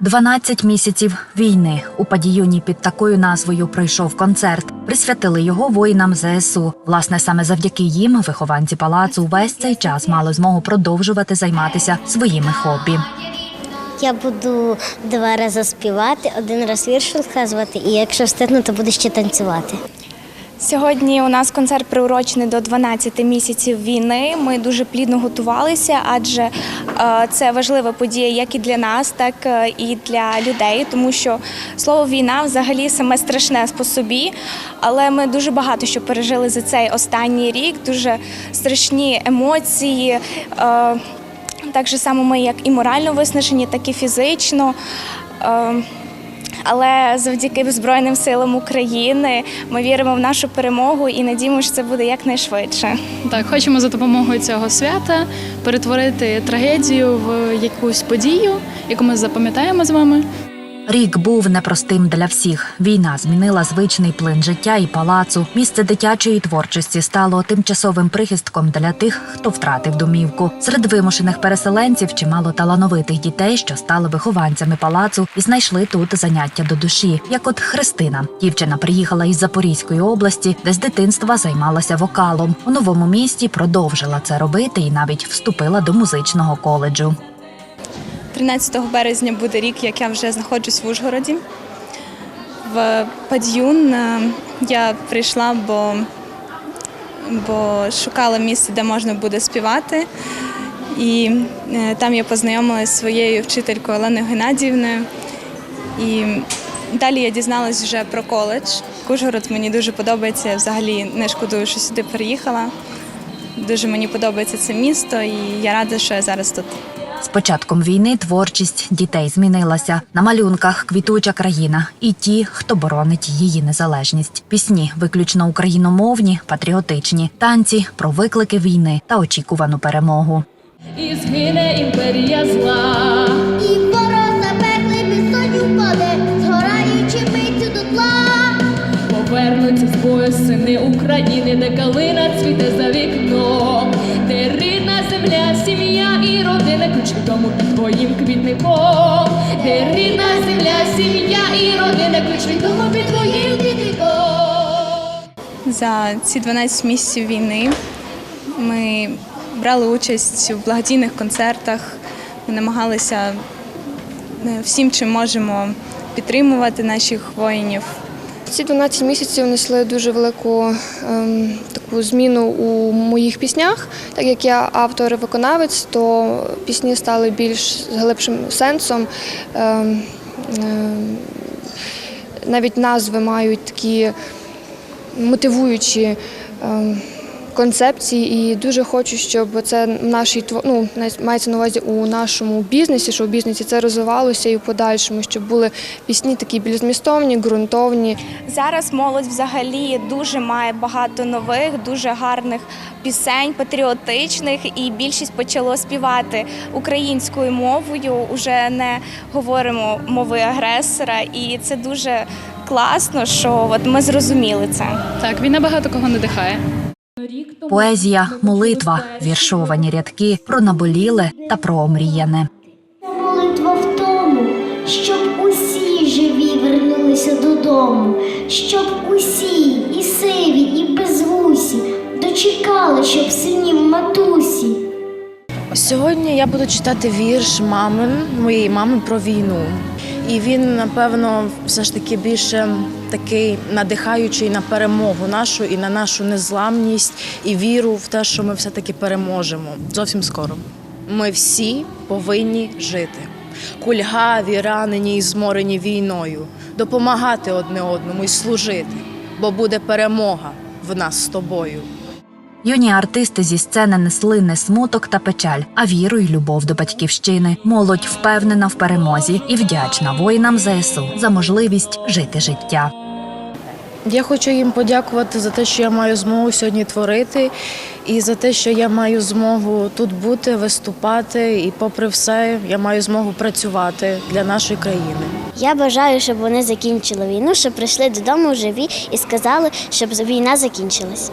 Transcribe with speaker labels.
Speaker 1: 12 місяців війни у падіюні під такою назвою пройшов концерт. Присвятили його воїнам ЗСУ. Власне, саме завдяки їм вихованці палацу весь цей час мали змогу продовжувати займатися своїми хобі.
Speaker 2: Я буду два рази співати, один раз вірш розказувати, і якщо встигну, то буду ще танцювати.
Speaker 3: Сьогодні у нас концерт приурочений до 12 місяців війни. Ми дуже плідно готувалися, адже е, це важлива подія як і для нас, так е, і для людей, тому що слово війна взагалі саме страшне по собі. Але ми дуже багато що пережили за цей останній рік, дуже страшні емоції. е, Так само ми як і морально виснажені, так і фізично. Але завдяки Збройним силам України ми віримо в нашу перемогу і надіємося, що це буде якнайшвидше.
Speaker 4: Так, хочемо за допомогою цього свята перетворити трагедію в якусь подію, яку ми запам'ятаємо з вами.
Speaker 1: Рік був непростим для всіх. Війна змінила звичний плин життя і палацу. Місце дитячої творчості стало тимчасовим прихистком для тих, хто втратив домівку. Серед вимушених переселенців чимало талановитих дітей, що стали вихованцями палацу і знайшли тут заняття до душі. Як от Христина, дівчина приїхала із Запорізької області, де з дитинства займалася вокалом. У новому місті продовжила це робити і навіть вступила до музичного коледжу.
Speaker 3: 13 березня буде рік, як я вже знаходжусь в Ужгороді. В Пад'юн е, я прийшла, бо, бо шукала місце, де можна буде співати. І е, там я познайомилася зі своєю вчителькою Оленою Геннадіївною. І далі я дізналась вже про коледж. Ужгород мені дуже подобається. Я взагалі не шкодую, що сюди переїхала. Дуже мені подобається це місто, і я рада, що я зараз тут.
Speaker 1: З початком війни творчість дітей змінилася. На малюнках квітуча країна і ті, хто боронить її незалежність. Пісні виключно україномовні, патріотичні, танці про виклики війни та очікувану перемогу.
Speaker 5: І згине імперія зла. Ключ дому під твоїм квітником, де рідна земля, сім'я і родина від дому під твоїм квітником.
Speaker 3: За ці 12 місяців війни ми брали участь у благодійних концертах, ми намагалися е, всім, чим можемо підтримувати наших воїнів.
Speaker 6: Ці 12 місяців внесли дуже велику ем, таку зміну у моїх піснях. Так як я автор і виконавець, то пісні стали більш з глибшим сенсом. Ем, ем, навіть назви мають такі мотивуючі. ем, Концепції і дуже хочу, щоб це в нашій ну, мається на увазі у нашому бізнесі, що в бізнесі це розвивалося і в подальшому, щоб були пісні такі більш змістовні, ґрунтовні.
Speaker 3: Зараз молодь взагалі дуже має багато нових, дуже гарних пісень, патріотичних, і більшість почало співати українською мовою. Уже не говоримо мови агресора, і це дуже класно, що от ми зрозуміли це.
Speaker 4: Так, війна багато кого надихає.
Speaker 1: Поезія, молитва, віршовані рядки про наболіле та про омріяне.
Speaker 7: Молитва в тому, щоб усі живі вернулися додому, щоб усі, і сиві, і безвусі, дочекали, щоб синів матусі.
Speaker 8: Сьогодні я буду читати вірш мамин, моєї мами про війну. І він, напевно, все ж таки більше такий надихаючий на перемогу нашу і на нашу незламність і віру в те, що ми все-таки переможемо зовсім скоро. Ми всі повинні жити. Кульгаві, ранені і зморені війною, допомагати одне одному і служити, бо буде перемога в нас з тобою.
Speaker 1: Юні артисти зі сцени несли не смуток та печаль, а віру й любов до батьківщини. Молодь впевнена в перемозі і вдячна воїнам ЗСУ за можливість жити життя.
Speaker 8: Я хочу їм подякувати за те, що я маю змогу сьогодні творити, і за те, що я маю змогу тут бути, виступати, і попри все, я маю змогу працювати для нашої країни.
Speaker 2: Я бажаю, щоб вони закінчили війну, щоб прийшли додому живі і сказали, щоб війна закінчилась.